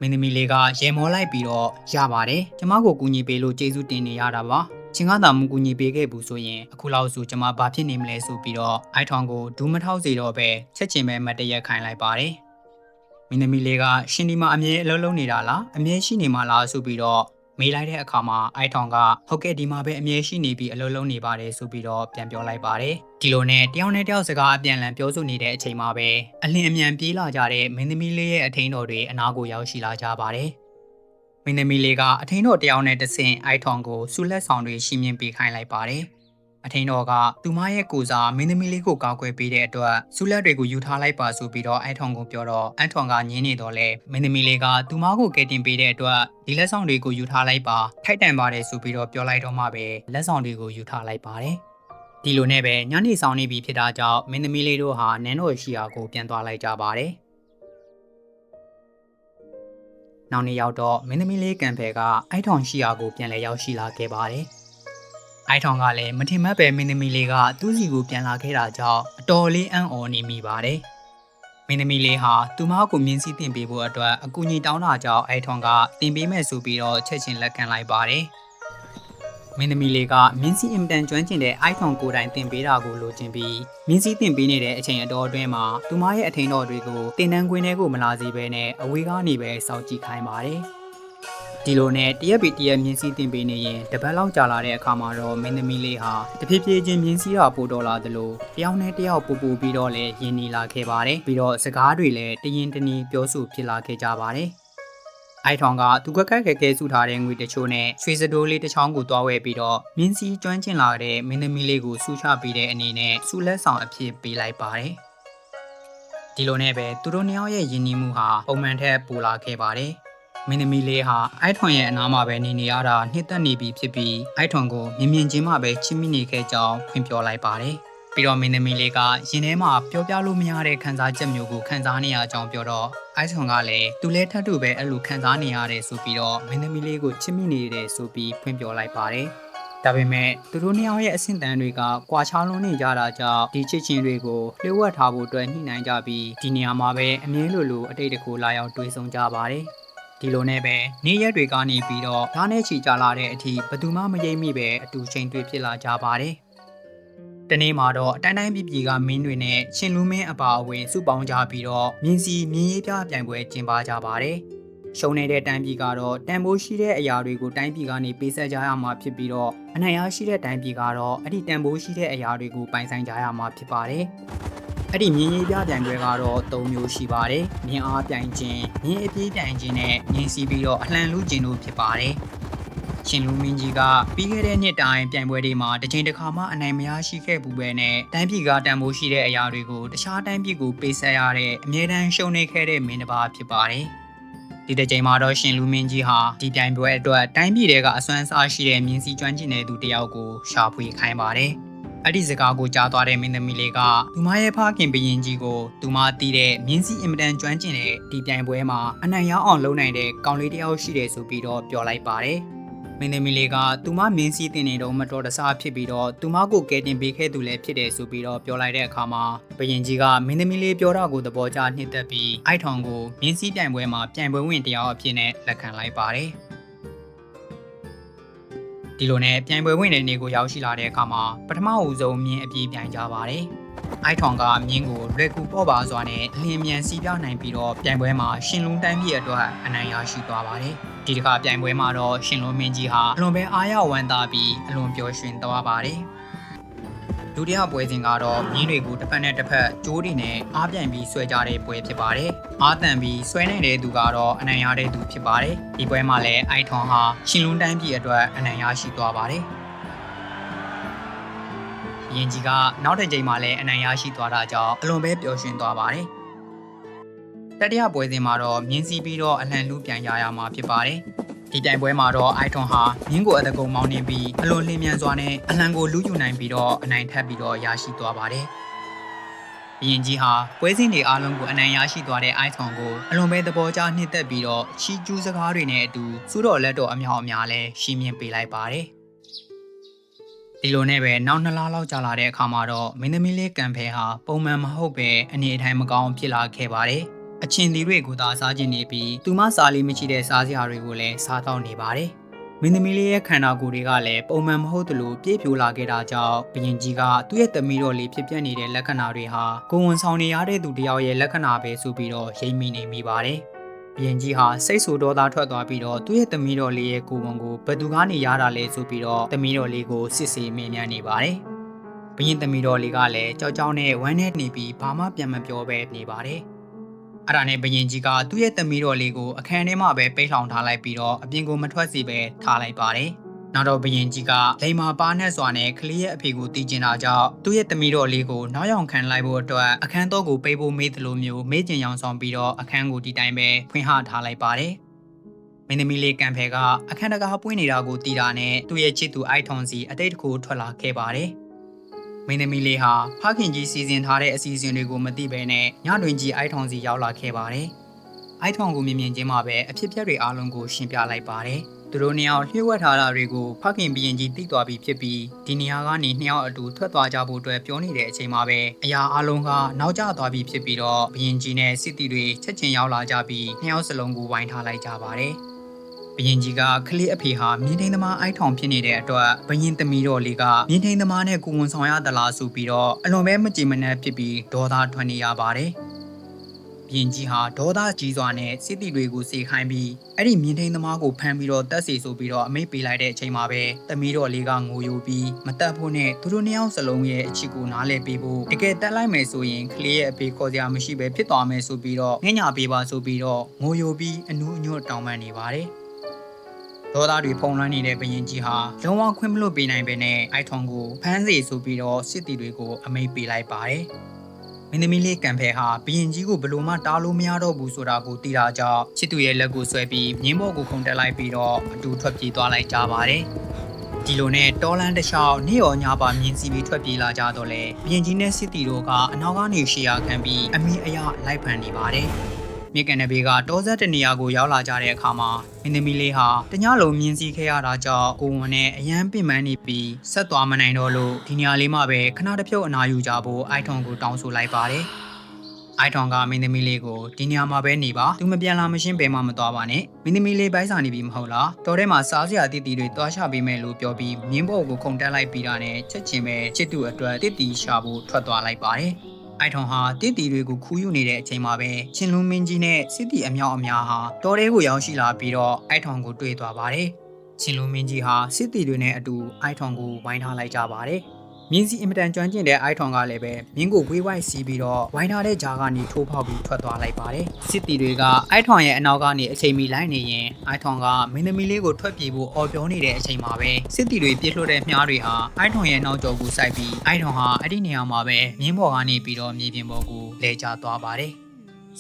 မင်းသမီးလေးကရေမောလိုက်ပြီးတော့ရပါတယ်ကျမကိုကူညီပေးလို့ကျေးဇူးတင်နေရတာပါချင်းကားသာမကူညီပေးခဲ့ဘူးဆိုရင်အခုလောက်ဆိုကျမဘာဖြစ်နေမလဲဆိုပြီးတော့အိုက်ထွန်ကိုဒူးမထောက်စေတော့ပဲချက်ချင်းပဲမတ်တရက်ခိုင်းလိုက်ပါတယ်မင်းသမီးလေးကရှင်ဒီမှာအမြဲအလုံးလုံးနေတာလားအမြဲရှိနေမှာလားဆိုပြီးတော့ မေးလိုက်တဲ့အခါမှာအိုက်ထောင်ကဟုတ်ကဲ့ဒီမှာပဲအမြဲရှိနေပြီးအလုံးလုံးနေပါတယ်ဆိုပြီးတော့ပြန်ပြောလိုက်ပါတယ်ဒီလိုနဲ့တယောက်နဲ့တယောက်စကားအပြန်အလှန်ပြောဆိုနေတဲ့အချိန်မှာပဲအလင်းအမြန်ပြေးလာကြတဲ့မင်းသမီးလေးရဲ့အထင်းတော်တွေအနားကိုရောက်ရှိလာကြပါတယ်မင်းသမီးလေးကအထင်းတော်တယောက်နဲ့တဆင့်အိုက်ထောင်ကိုဆူလက်ဆောင်တွေရှင်းပြပေးခိုင်းလိုက်ပါတယ် အထင်းတော်ကသူမရဲ့ကိုစားမင်းသမီးလေးကိုကောက်ွယ်ပေးတဲ့အတွက်ဆူလက်တွေကိုယူထားလိုက်ပါဆိုပြီးတော့အိုက်ထောင်ကိုပြောတော့အန်ထွန်ကညင်းနေတော့လဲမင်းသမီးလေးကသူမကိုကယ်တင်ပေးတဲ့အတွက်ဒီလက်ဆောင်တွေကိုယူထားလိုက်ပါထိုက်တန်ပါတယ်ဆိုပြီးတော့ပြောလိုက်တော့မှပဲလက်ဆောင်တွေကိုယူထားလိုက်ပါတယ်ဒီလိုနဲ့ပဲညနေဆောင်နေပြီဖြစ်တာကြောင့်မင်းသမီးလေးတို့ဟာနန်းတော်ရှိရာကိုပြန်သွားလိုက်ကြပါတယ်နောက်နေ့ရောက်တော့မင်းသမီးလေးကန်ဖယ်ကအိုက်ထောင်ရှိရာကိုပြန်လဲရောက်ရှိလာခဲ့ပါတယ်။ အိုက်ထောင်ကလည်းမထင်မှတ်ပဲမင်းသမီးလေးကသူ့စီကိုပြန်လာခဲ့တာကြောင့်အတော်လေးအံ့ဩနေမိပါတယ်။မင်းသမီးလေးဟာသူမကိုမြင်းစည်းတင်ပေးဖို့အတွက်အကူအညီတောင်းတာကြောင့်အိုက်ထောင်ကတင်ပေးမယ်ဆိုပြီးတော့ချက်ချင်းလက်ခံလိုက်ပါတယ်။မင်းသမီးလေးကမြင်းစည်းအင်တန်ကျွမ်းကျင်တဲ့အိုက်ထောင်ကိုယ်တိုင်တင်ပေးတာကိုလိုချင်ပြီးမြင်းစည်းတင်ပေးနေတဲ့အချိန်အတော်အတွင်းမှာသူမရဲ့အထင်တော်တွေကိုတင်တန်းခွင်းထဲကိုမလာစေဘဲနဲ့အဝေးကနေပဲစောင့်ကြည့်ခိုင်းပါတယ်။ ဒီလိုနဲ့တရက်ပြီးတရက်မြင်းစည်းတင်ပေးနေရင်တပတ်လောက်ကြာလာတဲ့အခါမှာတော့မင်းသမီးလေးဟာတဖြည်းဖြည်းချင်းမြင်းစည်းတာပို့တော်လာသလိုတယောက်နဲ့တယောက်ပူပူပြီးတော့လည်းယဉ်နေလာခဲ့ပါတယ်။ပြီးတော့စကားတွေလည်းတရင်တနီပြောဆိုဖြစ်လာခဲ့ကြပါတယ်။အိုက်ထောင်ကသူကကက်ခဲခဲစုထားတဲ့ငွေတချို့နဲ့ရွှေစတိုးလေးတစ်ချောင်းကိုတွားဝဲပြီးတော့မြင်းစီကျွမ်းကျင်လာတဲ့မင်းသမီးလေးကိုဆူချပေးတဲ့အနေနဲ့ဆူလက်ဆောင်အဖြစ်ပေးလိုက်ပါတယ်။ဒီလိုနဲ့ပဲသူတို့နှစ်ယောက်ရဲ့ယဉ်နီးမှုဟာပုံမှန်ထက်ပိုလာခဲ့ပါတယ်။ မင်းသမီးလေးဟာအိုက်ထွန်ရဲ့အနားမှာပဲနေနေရတာနှစ်သက်နေပြီဖြစ်ပြီးအိုက်ထွန်ကိုမြင်မြင်ချင်းမှပဲချစ်မိနေခဲ့ကြောင်းဖွင့်ပြောလိုက်ပါတယ်။ပြီးတော့မင်းသမီးလေးကရင်ထဲမှာပြောပြလို့မရတဲ့ခံစားချက်မျိုးကိုခံစားနေရကြောင်းပြောတော့အိုက်ဆွန်ကလည်းသူလည်းထပ်တူပဲအဲ့လိုခံစားနေရတယ်ဆိုပြီးတော့မင်းသမီးလေးကိုချစ်မိနေတယ်ဆိုပြီးဖွင့်ပြောလိုက်ပါတယ်ဒါပေမဲ့သူတို့နှစ်ယောက်ရဲ့အဆင့်တန်းတွေကကွာခြားလွန်းနေကြတာကြောင့်ဒီချစ်ချင်းတွေကိုလျှို့ဝှက်ထားဖို့အတွက်ညှိနှိုင်းကြပြီးဒီနေရာမှာပဲအမြဲလိုလိုအတိတ်တကူလာရောက်တွေးဆုံကြပါတယ် ဒီလိုနဲ့ပဲနေ့ရက်တွေကနေပြီးတော့ဓာတ်နဲ့ချီကြလာတဲ့အထိဘယ်သူမှမရိပ်မိပဲအတူချိန်တွေ့ဖြစ်လာကြပါတယ်တနေ့မှာတော့အတိုင်းတိုင်းပြည်ပြည်ကမင်းတွေနဲ့ရှင်လူမင်းအပါအဝင်စုပေါင်းကြပြီးတော့မြင်းစီမြင်းရေးပြပြိုင်ပွဲကျင်းပကြပါတယ်။ရှုံနေတဲ့တိုင်းပြည်ကတော့တန်ဖိုးရှိတဲ့အရာတွေကိုတိုင်းပြည်ကနေပေးဆက်ကြရမှာဖြစ်ပြီးတော့အနိုင်ရရှိတဲ့တိုင်းပြည်ကတော့အဲ့ဒီတန်ဖိုးရှိတဲ့အရာတွေကိုပိုင်ဆိုင်ကြရမှာဖြစ်ပါတယ်။ အဲ့ဒီမြင်းရေးပြပြိုင်ပွဲကတော့၃မျိုးရှိပါတယ်။မြင်းအားပြိုင်ခြင်း၊မြင်းအပြေးပြိုင်ခြင်းနဲ့မြင်းစီပြီးတော့အလှန်လူခြင်းတို့ဖြစ်ပါတယ်။ရှင်လူမင်းကြီးကပြီးခဲ့တဲ့နှစ်တိုင်းပြိုင်ပွဲတွေမှာတစ်ချိန်တစ်ခါမှအနိုင်မရရှိခဲ့ဘူးပဲနဲ့တိုင်းပြည်ကတန်ဖိုးရှိတဲ့အရာတွေကိုတခြားတိုင်းပြည်ကိုပေးဆက်ရတဲ့အမြဲတမ်းရှုံနေခဲ့တဲ့မင်းတစ်ပါးဖြစ်ပါတယ်။ဒီတစ်ချိန်မှာတော့ရှင်လူမင်းကြီးဟာဒီပြိုင်ပွဲအတွက်တိုင်းပြည်တွေကအစွမ်းစားရှိတဲ့မြင်းစီကျွမ်းကျင်တဲ့သူတယောက်ကိုရှာဖွေခိုင်းပါတယ်။ အဲ့ဒီစကားကိုကြားသွားတဲ့မင်းသမီးလေးကသူမရဲ့ဖခင်ဘရင်ကြီးကိုသူမတီးတဲ့မြင်းစီအင်မတန်ကျွမ်းကျင်တဲ့ဒီပြိုင်ပွဲမှာအနိုင်ရအောင်လုပ်နိုင်တဲ့ကောင်လေးတယောက်ရှိတယ်ဆိုပြီးတော့ပြောလိုက်ပါတယ်။မင်းသမီးလေးကသူမမင်းစည်းတင်နေတော့မတော်တဆဖြစ်ပြီးတော့သူမကိုကဲတင်ပေးခဲ့သူလည်းဖြစ်တယ်ဆိုပြီးတော့ပြောလိုက်တဲ့အခါမှာဘယင်ကြီးကမင်းသမီးလေးပြောတာကိုသဘောကျနှစ်သက်ပြီးအိုက်ထောင်ကိုမင်းစည်းပြိုင်ပွဲမှာပြိုင်ပွဲဝင်တရားအဖြစ်နဲ့လက်ခံလိုက်ပါတယ် ဒီဒီလိုနဲ့ပြိုင်ပွဲဝင်တဲ့နေကိုရောက်ရှိလာတဲ့အခါမှာပထမအဦးဆုံးမြင်းအပြေးပြိုင်ကြပါတယ်။အိုက်ထွန်ကမြင်းကိုလွယ်ကူပေါ့ပါစွာနဲ့အလင်းမြန်စီးပြနိုင်ပြီးတော့ပြိုင်ပွဲမှာရှင်လုံးတိုင်းပြည်အတွက်အနိုင်ရရှိသွားပါတယ်။ဒီတစ်ခါပြိုင်ပွဲမှာတော့ရှင်လုံးမင်းကြီးဟာအလွန်ပဲအားရဝမ်းသာပြီးအလွန်ပျော်ရွှင်သွားပါတယ်။ ဒုတိယပွဲစဉ်ကတော့မြင်းတွေကိုတစ်ဖက်နဲ့တစ်ဖက်ကြိုးတွေနဲ့အားပြိုင်ပြီးဆွဲကြတဲ့ပွဲဖြစ်ပါတယ်။အားတန်ပြီးဆွဲနေတဲ့သူကတော့အနိုင်ရတဲ့သူဖြစ်ပါတယ်။ဒီပွဲမှာလည်းအိုက်ထွန်ဟာရှင်လုံးတိုင်းပြည်အတွက်အနိုင်ရရှိသွားပါတယ်။ဘရင်ကြီးကနောက်တစ်ကြိမ်မှာလည်းအနိုင်ရရှိသွားတာကြောင့်အလွန်ပဲပျော်ရွှင်သွားပါတယ်။တတိယပွဲစဉ်မှာတော့မြင်းစီးပြီးတော့အလံလူပြန်ရရမှာဖြစ်ပါတယ်။ ဒီပြိုင်ပွဲမှာတော့အိုက်ထွန်ဟာမြင်းကိုအတကုံမောင်းနေပြီးအလွန်လင်းမြန်စွာနဲ့အလံကိုလူးယူနိုင်ပြီးတော့အနိုင်ထပ်ပြီးတော့ရရှိသွားပါတယ်။ဘရင်ကြီးဟာပွဲစဉ်တွေအားလုံးကိုအနိုင်ရရှိသွားတဲ့အိုက်ထွန်ကိုအလွန်ပဲသဘောကျနှစ်သက်ပြီးတော့ချီကျူးစကားတွေနဲ့အတူစူးတော်လက်တော်အမြောက်အများလဲရှင်းမြင်ပေးလိုက်ပါတယ်။ဒီလိုနဲ့ပဲနောက်နှစ်လလောက်ကြာလာတဲ့အခါမှာတော့မင်းသမီးလေးကံဖဲဟာပုံမှန်မဟုတ်ပဲအနေအထိုင်မကောင်းဖြစ်လာခဲ့ပါတယ်။ အချင်းသီတွေကိုသာစားကျင်နေပြီးသူမစားလေးမရှိတဲ့စားစရာတွေကိုလည်းစားတော့နေပါတယ်။မင်းသမီးလေးရဲ့ခန္ဓာကိုယ်တွေကလည်းပုံမှန်မဟုတ်သလိုပြည့်ပြိုလာခဲ့တာကြောင့်ဘရင်ကြီးကသူ့ရဲ့သမီးတော်လေးဖြစ်ပျက်နေတဲ့လက္ခဏာတွေဟာကိုဝန်ဆောင်နေရတဲ့သူတယောက်ရဲ့လက္ခဏာပဲဆိုပြီးတော့ရိပ်မိနေမိပါတယ်။ဘရင်ကြီးဟာစိတ်ဆူဒေါသထွက်သွားပြီးတော့သူ့ရဲ့သမီးတော်လေးရဲ့ကိုဝန်ကိုဘယ်သူကနေရတာလဲဆိုပြီးတော့သမီးတော်လေးကိုစစ်ဆေးမေးမြန်းနေပါတယ်။ဘရင်သမီးတော်လေးကလည်းကြောက်ကြောက်နဲ့ဝမ်းနဲ့နေပြီးဘာမှပြန်မပြောဘဲနေပါတယ်။ အဲ့ဒါနဲ့ဘရင်ကြီးကသူ့ရဲ့သမီးတော်လေးကိုအခန်းထဲမှာပဲပိတ်လှောင်ထားလိုက်ပြီးတော့အပြင်ကိုမထွက်စီပဲထားလိုက်ပါတယ်။နောက်တော့ဘရင်ကြီးကလိမ္မာပါနဲ့စွာနဲ့ကလေးရဲ့အဖေကိုတီးကျင်တာကြောင့်သူ့ရဲ့သမီးတော်လေးကိုနောက်ရောက်ခံလိုက်ဖို့အတွက်အခန်းတော်ကိုပိတ်ဖို့မေးသလိုမျိုးမေးကျင်ရောင်ဆောင်ပြီးတော့အခန်းကိုဒီတိုင်းပဲဖွင့်ဟထားလိုက်ပါတယ်။မင်းသမီးလေးကံဖဲကအခန်းတကာပွင့်နေတာကိုတီးတာနဲ့သူ့ရဲ့ချစ်သူအိုက်ထွန်စီအတိတ်တကူထွက်လာခဲ့ပါတယ်။ မင်းသမီးလေးဟာဖခင်ကြီးစီစဉ်ထားတဲ့အစီအစဉ်တွေကိုမသိဘဲနဲ့ညတွင်ကြီးအိုက်ထောင်စီရောက်လာခဲ့ပါတယ်။အိုက်ထောင်ကိုမြင်မြင်ချင်းမှာပဲအဖြစ်အပျက်တွေအားလုံးကိုရှင်းပြလိုက်ပါတယ်။သူတို့နှစ်ယောက်လျှို့ဝှက်ထားတာတွေကိုဖခင်ဘရင်ကြီးသိသွားပြီးဖြစ်ပြီးဒီနေရာကနေနှစ်ယောက်အတူထွက်သွားကြဖို့အတွက်ပြောနေတဲ့အချိန်မှာပဲအရာအလုံးကနောက်ကျသွားပြီးဖြစ်ပြီးတော့ဘရင်ကြီးနဲ့စစ်တီတွေချက်ချင်းရောက်လာကြပြီးနှစ်ယောက်စလုံးကိုဝိုင်းထားလိုက်ကြပါတယ်။ ဘရင်ကြီးကခလေးအဖေဟာမြင်းထိန်သမားအိုက်ထောင်ဖြစ်နေတဲ့အတွက်ဘရင်သမီးတော်လေးကမြင်းထိန်သမားနဲ့ကိုဝန်ဆောင်ရသလားဆိုပြီးတော့အလွန်ပဲမကြည်မနှက်ဖြစ်ပြီးဒေါသထွက်နေရပါတယ်ဘရင်ကြီးဟာဒေါသကြီးစွာနဲ့စစ်တီတွေကိုစေခိုင်းပြီးအဲ့ဒီမြင်းထိန်သမားကိုဖမ်းပြီးတော့တက်စီဆိုပြီးတော့အမိတ်ပေးလိုက်တဲ့အချိန်မှာပဲသမီးတော်လေးကငိုယိုပြီးမတက်ဖို့နဲ့သူတို့နှစ်ယောက်စလုံးရဲ့အချစ်ကိုနားလည်ပေးဖို့တကယ်တက်လိုက်မယ်ဆိုရင်ကလေးရဲ့အဖေခေါ်စရာမရှိပဲဖြစ်သွားမယ်ဆိုပြီးတော့ငှညာပေးပါဆိုပြီးတော့ငိုယိုပြီးအနူးအညွတ်တောင်းပန်နေပါတယ် ဒေါသတွေဖုံလွှမ်းနေတဲ့ဘရင်ကြီးဟာလုံးဝခွင့်မလွတ်ပေးနိုင်ပဲနဲ့အိုက်ထွန်ကိုဖမ်းစီဆိုပြီးတော့စစ်တီတွေကိုအမိန့်ပေးလိုက်ပါတယ်။မင်းသမီးလေးကံဖဲဟာဘရင်ကြီးကိုဘလို့မှတားလို့မရတော့ဘူးဆိုတာကိုသိတာကြောင့်ချစ်သူရဲ့လက်ကိုဆွဲပြီးမြင်းဘောကိုခုန်တက်လိုက်ပြီးတော့အတူထွက်ပြေးသွားလိုက်ကြပါတယ်။ဒီလိုနဲ့တော်လန်တခြားနေ့ရောညပါမြင်းစီပြီးထွက်ပြေးလာကြတော့လေဘရင်ကြီးနဲ့စစ်တီတို့ကအနောက်ကနေရှေ့ရခံပြီးအမိအယလိုက်ဖန်နေပါတယ်။ မြေကန်နဘေးကတောဆက်တနေရာကိုရောက်လာကြတဲ့အခါမှာမင်းသမီးလေးဟာတညလုံးမြင်စီခဲ့ရတာကြောင့်ကိုဝန်နဲ့အရန်ပင်ပန်းနေပြီးဆက်သွားမနိုင်တော့လို့ဒီနေရာလေးမှာပဲခဏတစ်ဖြုတ်အနာယူကြဖို့အိုက်ထွန်ကိုတောင်းဆိုလိုက်ပါတယ်။အိုက်ထွန်ကမင်းသမီးလေးကိုဒီနေရာမှာပဲနေပါသူမပြန်လာမရှင်းဘဲမှမသွားပါနဲ့မင်းသမီးလေးပိုက်စာနေပြီမဟုတ်လားတော်ထဲမှာစားစရာတည်တည်တွေတွားချပေးမယ်လို့ပြောပြီးမြင်းဘော့ကိုခုန်တက်လိုက်ပြီးတာနဲ့ချက်ချင်းပဲချစ်သူအတွက်တည်တည်ရှာဖို့ထွက်သွားလိုက်ပါတယ်။ အိုက်ထွန်ဟာတင့်တီတွေကိုခူးယူနေတဲ့အချိန်မှာပဲချင်းလုံးမင်းကြီးနဲ့စစ်တီအမြောက်အများဟာတော်တဲကိုရောက်ရှိလာပြီးတော့အိုက်ထွန်ကိုတွေ့သွားပါတယ်။ချင်းလုံးမင်းကြီးဟာစစ်တီတွေနဲ့အတူအိုက်ထွန်ကိုဝိုင်းထားလိုက်ကြပါတယ်။ မြင်းစီအင်မတန်ကျွမ်းကျင်တဲ့အိုက်ထွန်ကလည်းပဲမြင်းကိုဝေးဝိုက်စီးပြီးတော့ဝိုင်းထားတဲ့ဂျာကနေထိုးဖောက်ပြီးထွက်သွားလိုက်ပါတယ်စစ်တီတွေကအိုက်ထွန်ရဲ့အနောက်ကနေအချိန်မီလိုက်နေရင်အိုက်ထွန်ကမင်းသမီးလေးကိုထွက်ပြေးဖို့အော်ပြောနေတဲ့အချိန်မှာပဲစစ်တီတွေပြစ်လွှတ်တဲ့မြားတွေဟာအိုက်ထွန်ရဲ့နောက်ကျောကိုစိုက်ပြီးအိုက်ထွန်ဟာအဲ့ဒီနေရာမှာပဲမြင်းပေါ်ကနေပြီးတော့မြေပြင်ပေါ်ကိုလဲကျသွားပါတယ်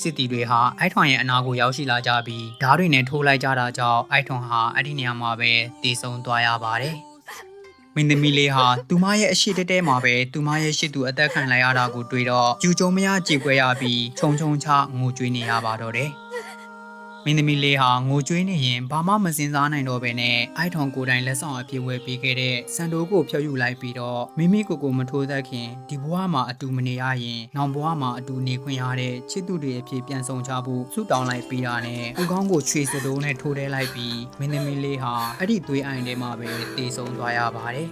စစ်တီတွေဟာအိုက်ထွန်ရဲ့အနာကိုရောက်ရှိလာကြပြီးဓားတွေနဲ့ထိုးလိုက်ကြတာကြောင့်အိုက်ထွန်ဟာအဲ့ဒီနေရာမှာပဲတည်ဆုံသွားရပါတယ်။ မင်းသမီးလေးဟာသူမရဲ့အရှိတဲတဲမှာပဲသူမရဲ့ရှိသူအသက်ခံလိုက်ရတာကိုတွေ့တော့ယူကျုံမရကြေကွဲရပြီးခြုံခြုံချငိုကြွေးနေရပါတော့တယ်။ မင်းသမီးလေးဟာငိုကြွေးနေရင်ဘာမှမစင်စားနိုင်တော့ဘဲနဲ့အိုက်ထွန်ကိုယ်တိုင်လက်ဆောင်အပြည့်ဝဲပေးခဲ့တဲ့စံတိုးကိုဖျောက်ယူလိုက်ပြီးတော့မိမိကိုယ်ကိုမထိုးသက်ခင်ဒီဘဝမှာအတူမနေရရင်နောင်ဘဝမှာအတူနေခွင့်ရတဲ့ချစ်သူတွေအဖြစ်ပြန်ဆောင်ကြဖို့ဆုတောင်းလိုက်ပြီးတာနဲ့ကိုကောင်းကိုချွေစတိုးနဲ့ထိုးထဲလိုက်ပြီးမင်းသမီးလေးဟာအဲ့ဒီသွေးအိုင်ထဲမှာပဲတည်ဆုံသွားရပါတယ်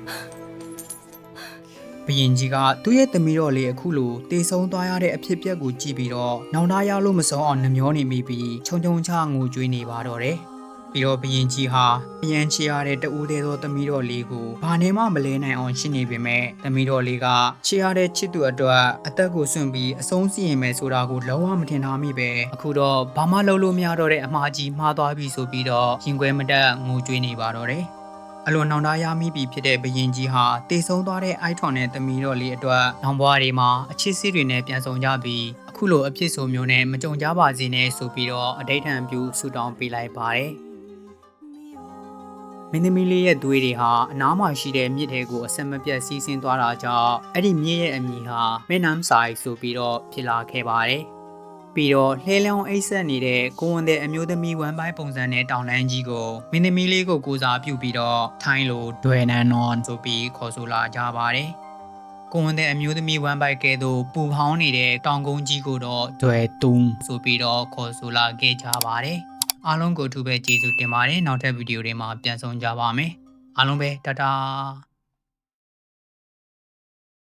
ဘရင်ကြီးကသူ့ရဲ့သမီးတော်လေးအခုလိုတေဆုံးသွားရတဲ့အဖြစ်အပျက်ကိုကြည့်ပြီးတော့နောင်တရလို့မဆုံးအောင်နှမျောနေမိပြီးခြုံခြုံချငိုကြွေးနေပါတော့တယ်။ပြီးတော့ဘရင်ကြီးဟာအရန်ချရတဲ့တူသေးသောသမီးတော်လေးကိုဘာနဲ့မှမလဲနိုင်အောင်ရှင်းနေပေမဲ့သမီးတော်လေးကချရတဲ့ချစ်သူအတွက်အသက်ကိုစွန့်ပြီးအဆုံးစီရင်မယ်ဆိုတာကိုလုံးဝမထင်ထားမိပဲအခုတော့ဘာမှလုပ်လို့မရတော့တဲ့အမှားကြီးမှားသွားပြီဆိုပြီးတော့ရင်ခွဲမတက်ငိုကြွေးနေပါတော့တယ်။ အလွန်နောင်တရမိပြီဖြစ်တဲ့ဘရင်ကြီးဟာတည်ဆုံးသွားတဲ့အိုက်ထွန်နဲ့သမီးတော်လေးအတွက်နောင်ဘွားတွေမှာအချစ်စစ်တွေနဲ့ပြန်ဆောင်ကြပြီးအခုလိုအဖြစ်ဆိုမျိုးနဲ့မကြုံကြပါစေနဲ့ဆိုပြီးတော့အဋိဌံပြုဆူတောင်းပေးလိုက်ပါတယ်မင်းသမီးလေးရဲ့သွေးတွေဟာအနားမှာရှိတဲ့မြစ်ထဲကိုအဆက်မပြတ်စီးဆင်းသွားတာကြောင့်အဲ့ဒီမြစ်ရဲ့အမည်ဟာမဲနမ်ဆိုင်ဆိုပြီးတော့ဖြစ်လာခဲ့ပါတယ် ပြီးတော့လှဲလောင်အိတ်ဆက်နေတဲ့ကိုဝန်တဲ့အမျိုးသမီးဝမ်ပိုင်းပုံစံနဲ့တောင်တန်းကြီးကိုမင်းသမီးလေးကိုကိုစားပြုပြီးတော့ထိုင်းလိုဒွယ်နန်နွန်ဆိုပြီးခေါ်ဆိုလာကြပါတယ်။ကိုဝန်တဲ့အမျိုးသမီးဝမ်ပိုင်းကဲသို့ပူဖောင်းနေတဲ့တောင်ကုန်းကြီးကိုတော့ဒွယ်တုံဆိုပြီးတော့ခေါ်ဆိုလာခဲ့ကြပါတယ်။အားလုံးကိုအထူးပဲကျေးဇူးတင်ပါတယ်။နောက်ထပ်ဗီဒီယိုတွေမှာပြန်ဆောင်ကြပါမယ်။အားလုံးပဲတတား